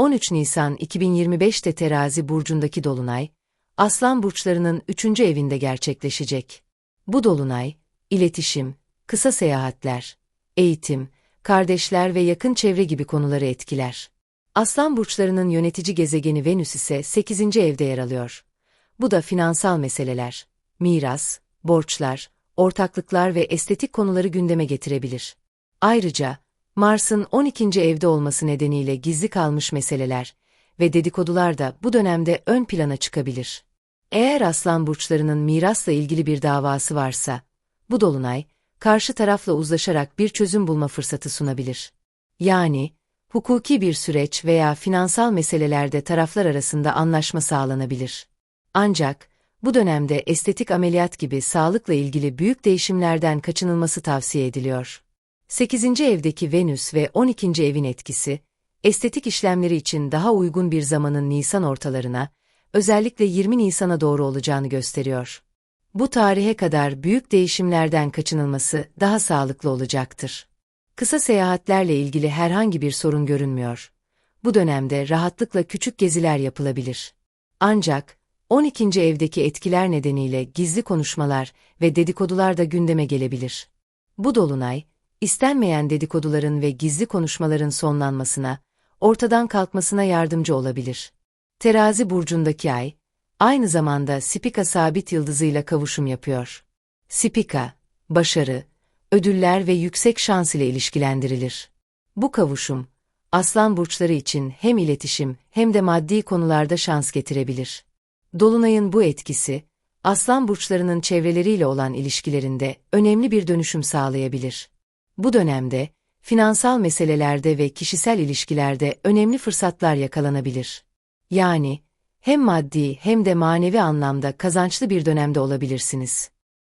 13 Nisan 2025'te Terazi burcundaki dolunay, Aslan burçlarının 3. evinde gerçekleşecek. Bu dolunay, iletişim, kısa seyahatler, eğitim, kardeşler ve yakın çevre gibi konuları etkiler. Aslan burçlarının yönetici gezegeni Venüs ise 8. evde yer alıyor. Bu da finansal meseleler, miras, borçlar, ortaklıklar ve estetik konuları gündeme getirebilir. Ayrıca, Mars'ın 12. evde olması nedeniyle gizli kalmış meseleler ve dedikodular da bu dönemde ön plana çıkabilir. Eğer aslan burçlarının mirasla ilgili bir davası varsa, bu dolunay, karşı tarafla uzlaşarak bir çözüm bulma fırsatı sunabilir. Yani, hukuki bir süreç veya finansal meselelerde taraflar arasında anlaşma sağlanabilir. Ancak, bu dönemde estetik ameliyat gibi sağlıkla ilgili büyük değişimlerden kaçınılması tavsiye ediliyor. 8. evdeki Venüs ve 12. evin etkisi, estetik işlemleri için daha uygun bir zamanın Nisan ortalarına, özellikle 20 Nisan'a doğru olacağını gösteriyor. Bu tarihe kadar büyük değişimlerden kaçınılması daha sağlıklı olacaktır. Kısa seyahatlerle ilgili herhangi bir sorun görünmüyor. Bu dönemde rahatlıkla küçük geziler yapılabilir. Ancak, 12. evdeki etkiler nedeniyle gizli konuşmalar ve dedikodular da gündeme gelebilir. Bu dolunay, istenmeyen dedikoduların ve gizli konuşmaların sonlanmasına, ortadan kalkmasına yardımcı olabilir. Terazi burcundaki ay, aynı zamanda Spika sabit yıldızıyla kavuşum yapıyor. Spika, başarı, ödüller ve yüksek şans ile ilişkilendirilir. Bu kavuşum, aslan burçları için hem iletişim hem de maddi konularda şans getirebilir. Dolunay'ın bu etkisi, aslan burçlarının çevreleriyle olan ilişkilerinde önemli bir dönüşüm sağlayabilir. Bu dönemde, finansal meselelerde ve kişisel ilişkilerde önemli fırsatlar yakalanabilir. Yani, hem maddi hem de manevi anlamda kazançlı bir dönemde olabilirsiniz.